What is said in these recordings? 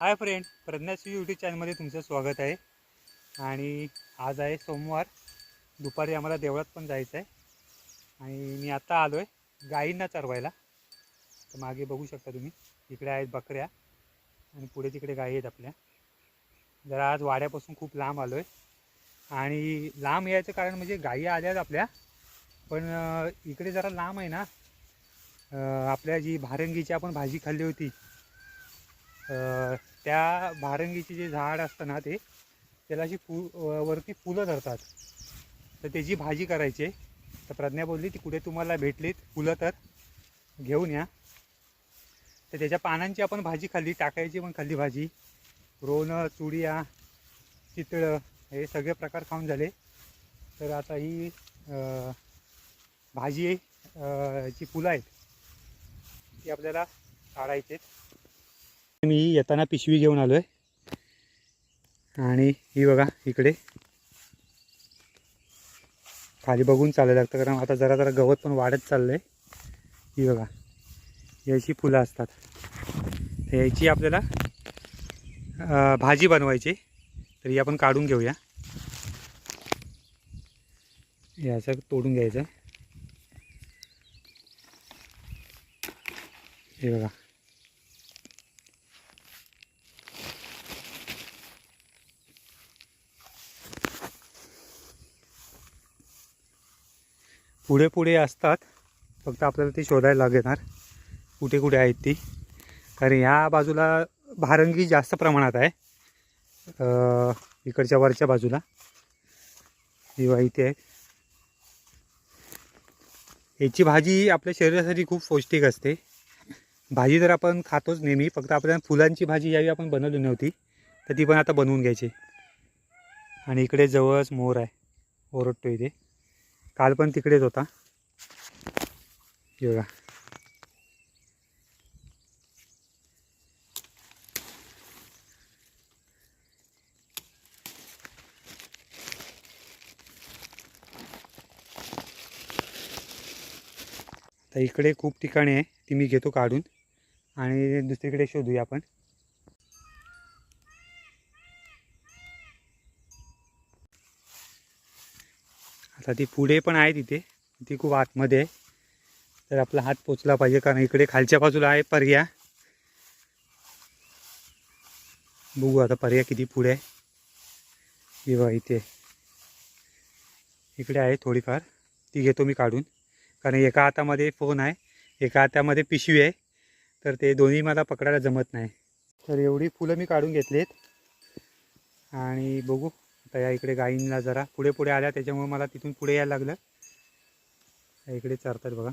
Hi friend प्रज्ञाश्री YouTube चॅनलमध्ये तुमचं स्वागत आहे. आणि आज आहे सोमवार दुपारी आम्हाला देवळात पण जायचं आहे. आणि मी आत्ता आलो आहे गाईंना चरवायला. तर मागे बघू शकता तुम्ही इकडे आहेत बकऱ्या आणि पुढे तिकडे गाई आहेत आपल्या. जरा आज वाड्यापासून खूप लांब आलो आहे आणि लांब यायचं कारण म्हणजे गायी आल्यात आपल्या पण इकडे जरा लांब आहे ना. आपल्या जी भारंगीची आपण भाजी खाल्ली होती त्या भारंगीचे जे झाड असतं ना ते त्याला अशी फु वरती फुलं धरतात तर त्याची भाजी करायची आहे. तर प्रज्ञा बोलली ती कुठे तुम्हाला भेटलीत फुलं तर घेऊन या तर त्याच्या पानांची आपण भाजी खाल्ली टाकायची पण खाल्ली भाजी रोणं चुडिया चितळं हे सगळे प्रकार खाऊन झाले तर आता ही भाजी जी फुलं आहेत ती आपल्याला काढायची आहेत. मी येताना पिशवी घेऊन आलो आहे आणि ही बघा इकडे. खाली बघून चालायला लागतं कारण आता जरा जरा गवत पण वाढत चाललं आहे ही बघा याची फुलं असतात. यायची याची आपल्याला भाजी बनवायची तर ही आपण काढून घेऊया. याचं तोडून घ्यायचं हे बघा. पुढे पुढे असतात. फक्त आपल्याला ते शोधायला लागणार. कुठे कुठे आहेत ती. कारण ह्या बाजूला भारंगी जास्त प्रमाणात आहे. इकडच्या वरच्या बाजूला. ही इथे आहे याची भाजी आपल्या शरीरासाठी खूप पौष्टिक असते. भाजी तर आपण खातोच नेहमी. फक्त आपल्याला फुलांची भाजी यावी आपण बनवली नव्हती. तर ती पण आता बनवून घ्यायची. आणि इकडे जवळच मोर आहे. ओरडतो इथे काल पण तिकडेच होता. हे बघा. तर इकडे खूप ठिकाणी आहे ती मी घेतो काढून. आणि दुसरीकडे शोधूया आपण. आता ती पुढे पण आहे तिथे. ती खूप आतमध्ये आहे. तर आपला हात पोचला पाहिजे कारण इकडे खालच्या बाजूला आहे पर्या. बघू आता पर्या किती पुढे आहे. हे इथे. इकडे आहे थोडीफार. ती घेतो मी काढून. कारण एका हातामध्ये फोन आहे. एका हातामध्ये पिशवी आहे. तर ते दोन्ही मला पकडायला जमत नाही. तर एवढी फुलं मी काढून घेतलीत. आणि बघू. आता या इकडे गाईंना जरा पुढे पुढे आल्या त्याच्यामुळे मला तिथून पुढे यायला लागलं. या इकडे चरतात बघा.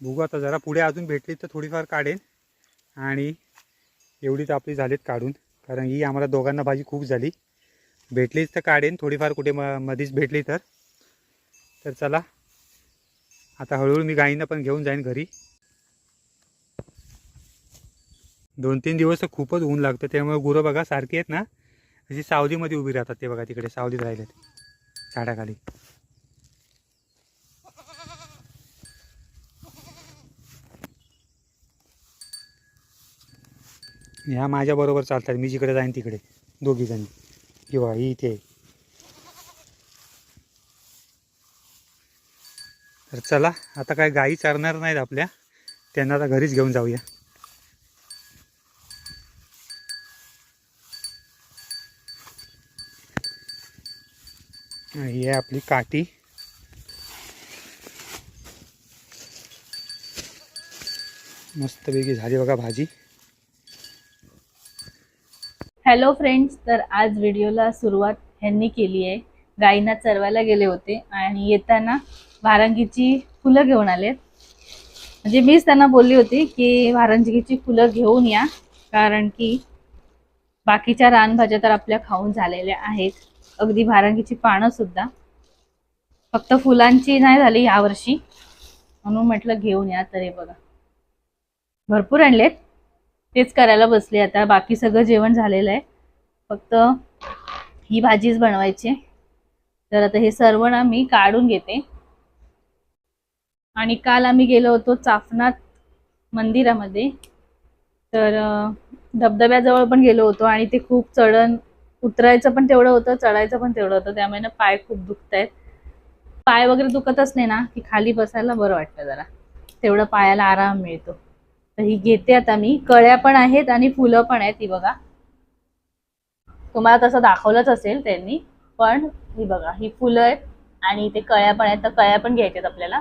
बघू आता जरा पुढे अजून भेटली तर थोडीफार काढेन. आणि एवढीच आपली झालीत काढून कारण ही आम्हाला दोघांना भाजी खूप झाली. भेटलीच तर काढेन थोडीफार कुठे म मध्येच भेटली तर. तर चला आता हळूहळू मी गाईंना पण घेऊन जाईन घरी. दोन तीन दिवस तर खूपच ऊन लागतं. त्यामुळे गुरं बघा सारखी आहेत ना. अशी सावलीमध्ये उभी राहतात ते बघा तिकडे सावलीत राहिलेत. झाडाखाली. ह्या माझ्याबरोबर चालतात. मी जिकडे जाईन तिकडे. दोघी जणी. किंवा ही इथे. आहे. तर चला आता काय गाई चारणार नाहीत आपल्या. त्यांना आता घरीच घेऊन जाऊया. ही आहे आपली काठी. मस्तपैकी झाली बघा भाजी. हॅलो फ्रेंड्स तर आज व्हिडिओला सुरुवात ह्यांनी केली आहे. गाईंना चरवायला गेले होते आणि येताना वारांगीची फुलं घेऊन आलेत. म्हणजे मीच त्यांना बोलली होती की वारांगीची फुलं घेऊन या कारण की बाकीच्या रानभाज्या तर आपल्या खाऊन झालेल्या आहेत. अगदी भारांगीची पानं सुद्धा. फक्त फुलांची नाही झाली यावर्षी. म्हणून म्हटलं घेऊन या तरी बघा. भरपूर आणलेत. तेच करायला बसले आता. बाकी सगळं जेवण झालेलं आहे. फक्त ही भाजीच बनवायची तर आता हे सर्व ना मी काढून घेते. आणि काल आम्ही गेलो होतो चाफनाथ मंदिरामध्ये. तर धबधब्याजवळ पण गेलो होतो आणि ते खूप चढण उतरायचं पण तेवढं होतं चढायचं पण तेवढं होतं. त्यामुळे ना पाय खूप दुखत आहेत पाय वगैरे दुखतच नाही ना की खाली बसायला बरं वाटतं जरा. तेवढं पायाला आराम मिळतो. तर ही घेते आता मी. कळ्या पण आहेत आणि फुलं पण आहेत ही बघा. तुम्हाला तसं दाखवलंच असेल त्यांनी. पण ही बघा ही फुलं आहेत आणि इथे कळ्या पण आहेत. तर कळ्या पण घ्यायच्यात आपल्याला.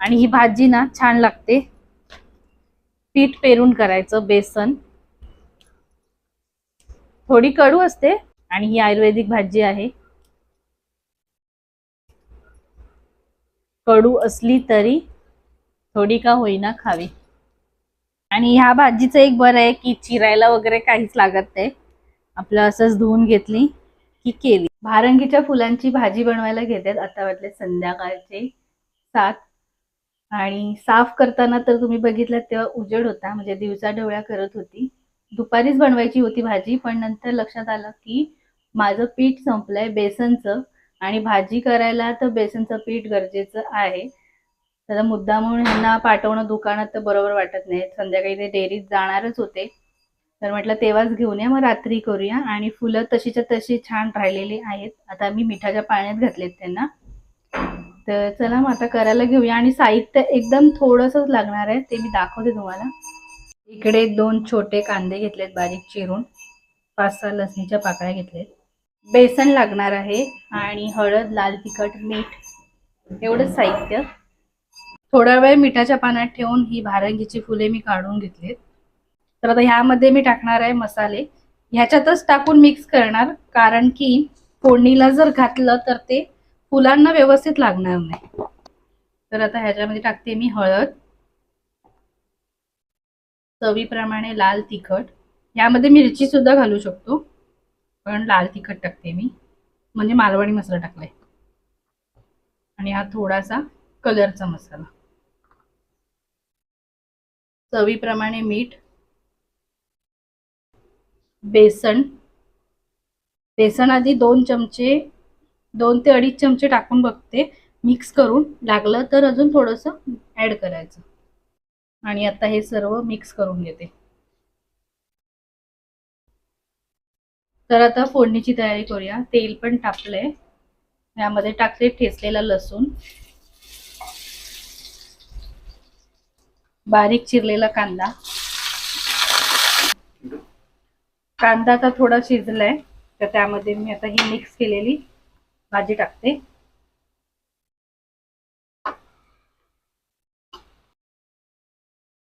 आणि ही भाजी ना छान लागते. पीठ पेरून करायचं बेसन. थोडी कडू असते आणि ही आयुर्वेदिक भाजी आहे. कडू असली तरी थोडी का होईना खावी. आणि ह्या भाजीचं एक बरं आहे की चिरायला वगैरे काहीच लागत नाही. आपलं असंच धुवून घेतली की केली. भारंगीच्या फुलांची भाजी बनवायला घेतात. आता वाटले संध्याकाळचे सात. आणि साफ करताना तर तुम्ही बघितलं तेव्हा उजेड होता. म्हणजे दिवसा डोळ्या करत होती. दुपारीच बनवायची होती भाजी पण नंतर लक्षात आलं की माझं पीठ संपलंय बेसनचं आणि भाजी करायला तर बेसनचं पीठ गरजेचं आहे. तर मुद्दा म्हणून ह्यांना पाठवणं दुकानात तर बरोबर वाटत नाही. संध्याकाळी ते डेअरीत जाणारच होते. तर म्हटलं तेव्हाच घेऊन या मग रात्री करूया. आणि फुलं तशीच्या तशी छान राहिलेली आहेत. आता मी मिठाच्या पाण्यात घातलेत त्यांना. तर चला मग आता करायला घेऊया. आणि साहित्य एकदम थोडंसंच लागणार आहे ते मी दाखवते तुम्हाला. इकडे दोन छोटे कांदे घेतलेत बारीक चिरून. पाच सहा लसणीच्या पाकळ्या घेतलेत. बेसन लागणार आहे आणि हळद लाल तिखट मीठ एवढंच साहित्य. थोडा वेळ मिठाच्या पाण्यात ठेवून ही भारंगीची फुले मी काढून घेतलीत. तर आता ह्यामध्ये मी टाकणार आहे मसाले. ह्याच्यातच टाकून मिक्स करणार कारण की फोडणीला जर घातलं तर ते फुलांना व्यवस्थित लागणार नाही. तर आता ह्याच्यामध्ये टाकते मी हळद. चवीप्रमाणे लाल तिखट. यामध्ये मिरची सुद्धा घालू शकतो. पण लाल तिखट टाकते मी. म्हणजे मालवणी मसाला टाकलाय. आणि हा थोडासा कलरचा मसाला. चवीप्रमाणे मीठ बेसन. बेसन आधी दोन चमचे दोन ते अडीच चमचे टाकून बघते. मिक्स करून. लागलं तर अजून थोडंसं ॲड करायचं. आणि आता हे सर्व मिक्स करून घेते. तर आता फोडणीची तयारी करूया. तेल पण टाकलंय यामध्ये टाकले ठेचलेला लसूण. बारीक चिरलेला कांदा. कांदा आता थोडा शिजलाय तर त्यामध्ये मी आता ही मिक्स केलेली भाजी टाकते.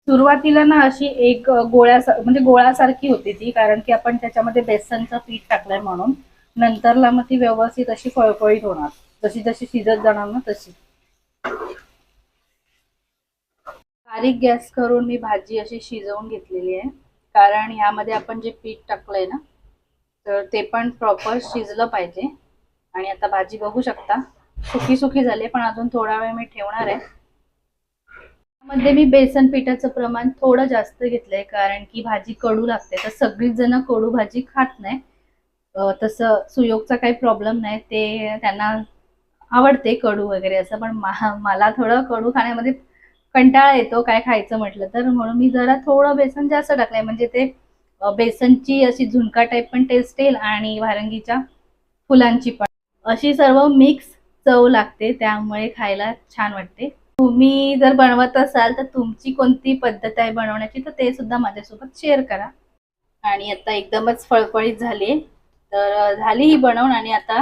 सुरुवातीला ना अशी एक गोळ्या म्हणजे गोळ्यासारखी होती ती कारण की आपण त्याच्यामध्ये बेसनचं पीठ टाकलंय म्हणून. नंतरला मग ती व्यवस्थित अशी फळफळीत होणार. जशी जशी शिजत जाणार ना तशी. बारीक गॅस करून मी भाजी अशी शिजवून घेतलेली आहे. कारण यामध्ये आपण जे पीठ टाकलंय ना तर ते पण प्रॉपर शिजलं पाहिजे. आणि आता भाजी बघू शकता. सुकी सुकी झाली पण अजून थोडा वेळ मी ठेवणार आहे. मध्ये मी बेसन पिठाचं प्रमाण थोडं जास्त घेतलंय कारण की भाजी कडू लागते. तर सगळीच जण कडू भाजी खात नाही. तसं सुयोगचा काही प्रॉब्लेम नाही. ते त्यांना आवडते कडू वगैरे असं पण मला थोडं कडू खाण्यामध्ये कंटाळा येतो काय खायचं म्हटलं तर. म्हणून मी जरा थोडं बेसन जास्त टाकलंय. म्हणजे ते बेसनची अशी झुणका टाईप पण टेस्ट येईल आणि वारंगीच्या फुलांची पण. अशी सर्व मिक्स चव लागते त्यामुळे खायला छान वाटते. तुम्ही जर बनवत असाल तर तुमची कोणती पद्धत आहे बनवण्याची? तर ते सुद्धा माझ्यासोबत शेअर करा. आणि आता एकदमच फळफळीत झाली तर झाली ही बनवून आणि आता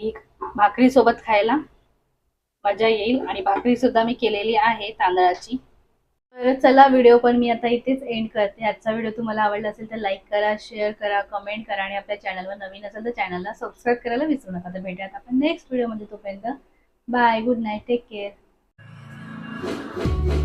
ही भाकरीसोबत खायला मजा येईल. आणि भाकरी सुद्धा मी केलेली आहे तांदळाची. तर चला व्हिडिओ पण मी आता इथेच एंड करते. आजचा व्हिडिओ तुम्हाला आवडला असेल तर लाईक करा शेअर करा कमेंट करा आणि आपल्या चॅनलवर नवीन असेल तर चॅनलला सबस्क्राईब करायला विसरू नका. तर भेटूयात आपण नेक्स्ट व्हिडिओमध्ये तोपर्यंत. Bye good night take care Thank you.